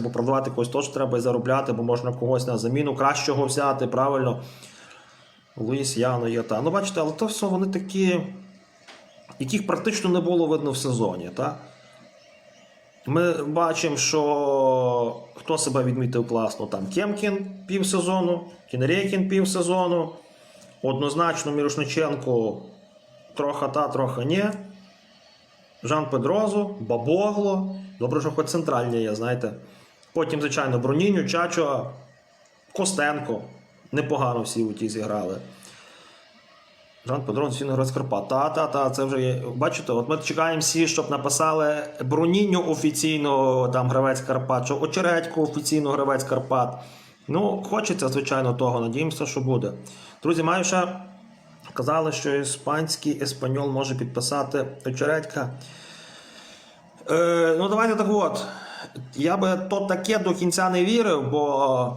бо продавати когось теж треба і заробляти, бо можна когось на заміну кращого взяти, правильно. Луїс, Яно, є та. Ну, бачите, але то все вони такі, яких практично не було видно в сезоні. Так? Ми бачимо, що хто себе відмітив класно, там Кемкін півсезону, Кінерейкін півсезону. Однозначно Мірошниченко трохи та, трохи ні. Жан Педрозу, Бабогло. Добре, що хоч центральні є, знаєте. Потім, звичайно, Броніню, Чачо, Костенко. Непогано всі у ті зіграли. Жан Педрон, Сіноград Карпат. Та, та, та, це вже є. Бачите, от ми чекаємо всі, щоб написали Броніню офіційно там гравець Карпат, що Очередько офіційно гравець Карпат. Ну, хочеться, звичайно, того. Надіємося, що буде. Друзі, маю ще казали, що іспанський еспаньол може підписати Очередька. Е, ну, давайте так от. Я би то таке до кінця не вірив, бо